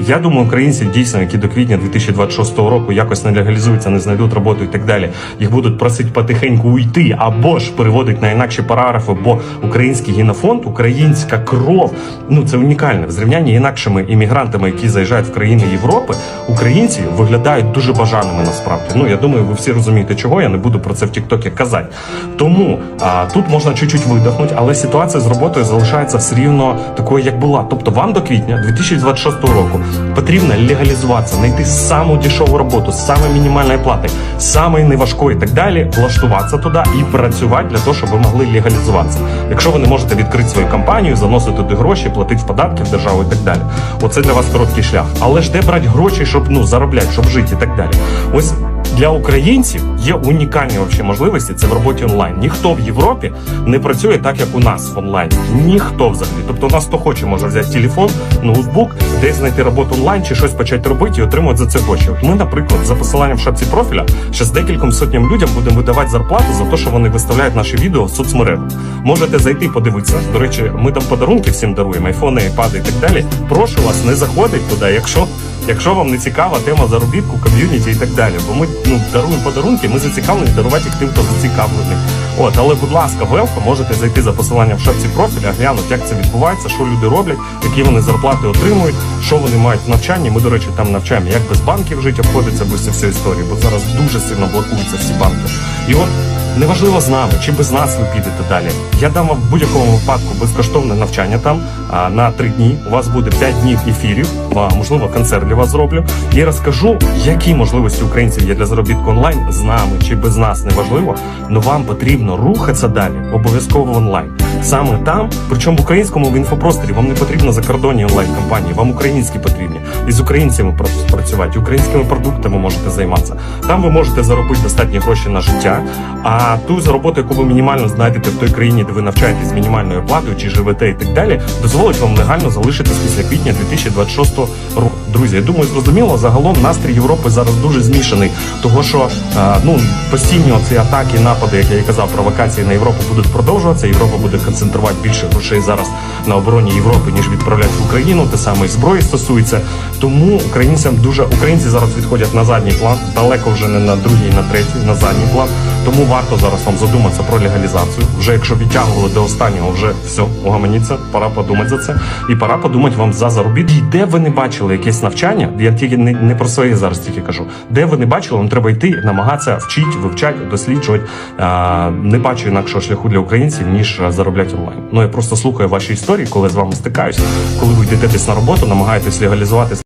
Я думаю, українці дійсно, які до квітня 2026 року якось не легалізуються, не знайдуть роботу і так далі. Їх будуть просити потихеньку уйти або ж переводить на інакші параграфи, бо український генофонд, українська кров, ну це унікальне. В зрівнянні інакшими іммігрантами, які заїжджають в країни Європи, українці виглядають дуже бажаними насправді. Ну я думаю, ви всі розумієте, чого я не буду про це в Тіктокі казати. Тому а, тут можна чуть-чуть видихнути, але ситуація з роботою залишається все рівно такою, як була. Тобто, вам до квітня 2026 року потрібно легалізуватися, знайти саму дешеву роботу, саме мінімальної плати, саме неважкої і так далі, влаштуватися туди і працювати для того, щоб ви могли легалізуватися. Якщо ви не можете відкрити свою компанію, заносити туди гроші, платити податки в державу і так далі. Оце для вас короткий шлях. Але ж де брати гроші, щоб ну заробляти, щоб жити і так далі. Ось для українців є унікальні вообще можливості. Це в роботі онлайн. Ніхто в Європі не працює так, як у нас в онлайні. Ніхто взагалі. Тобто, у нас хто хоче, може взяти телефон, ноутбук, десь знайти роботу онлайн чи щось почати робити і отримувати за це гроші. От ми, наприклад, за посиланням в шапці профіля, ще з декільком сотням людям будемо видавати зарплату за те, що вони виставляють наші відео в соцмережах. Можете зайти подивитися. До речі, ми там подарунки всім даруємо, айфони, айпади і так далі. Прошу вас, не заходить туди, якщо. Якщо вам не цікава тема заробітку, ком'юніті і так далі, бо ми ну даруємо подарунки, ми зацікавлені дарувати їх тим, хто зацікавлений. От, але будь ласка, велко, можете зайти за посиланням в шапці профіля, глянути, як це відбувається, що люди роблять, які вони зарплати отримують, що вони мають в навчанні. Ми, до речі, там навчаємо, як без банків жити, обходиться без всієї історії, бо зараз дуже сильно блокуються всі банки. І от Неважливо з нами чи без нас ви підете далі. Я дам вам в будь-якому випадку безкоштовне навчання там на три дні. У вас буде 5 днів ефірів, можливо, концерт для вас зроблю. І розкажу, які можливості українців є для заробітку онлайн з нами чи без нас, неважливо. але вам потрібно рухатися далі, обов'язково онлайн. Саме там, причому в українському в інфопросторі, вам не потрібно закордонні онлайн компанії, вам українські потрібні. І з українцями пра- працювати, українськими продуктами можете займатися. Там ви можете заробити достатні гроші на життя. А ту за роботу, яку ви мінімально знайдете в той країні, де ви навчаєтесь з мінімальною платою чи живете і так далі, дозволить вам легально залишитись після квітня 2026 року. Друзі, я думаю, зрозуміло. Загалом настрій Європи зараз дуже змішаний, того що а, ну постійні оці атаки, напади, як я і казав, провокації на Європу будуть продовжуватися. Європа буде концентрувати більше грошей зараз на обороні Європи, ніж відправляти в Україну. Те саме зброї стосується. Тому українцям дуже українці зараз відходять на задній план, далеко вже не на другий, на третій, на задній план. Тому варто зараз вам задуматися про легалізацію. Вже якщо відтягували до останнього, вже все, угаманіться, пора подумати за це. І пора подумати вам за заробіт. І де ви не бачили якесь навчання, я тільки не, не про своє зараз тільки кажу. Де ви не бачили, вам треба йти, намагатися вчити, вивчати, досліджувати. А, не бачу інакшого шляху для українців, ніж заробляти онлайн. Ну я просто слухаю ваші історії, коли з вами стикаюсь, коли ви йдете десь на роботу, намагаєтесь легалізувати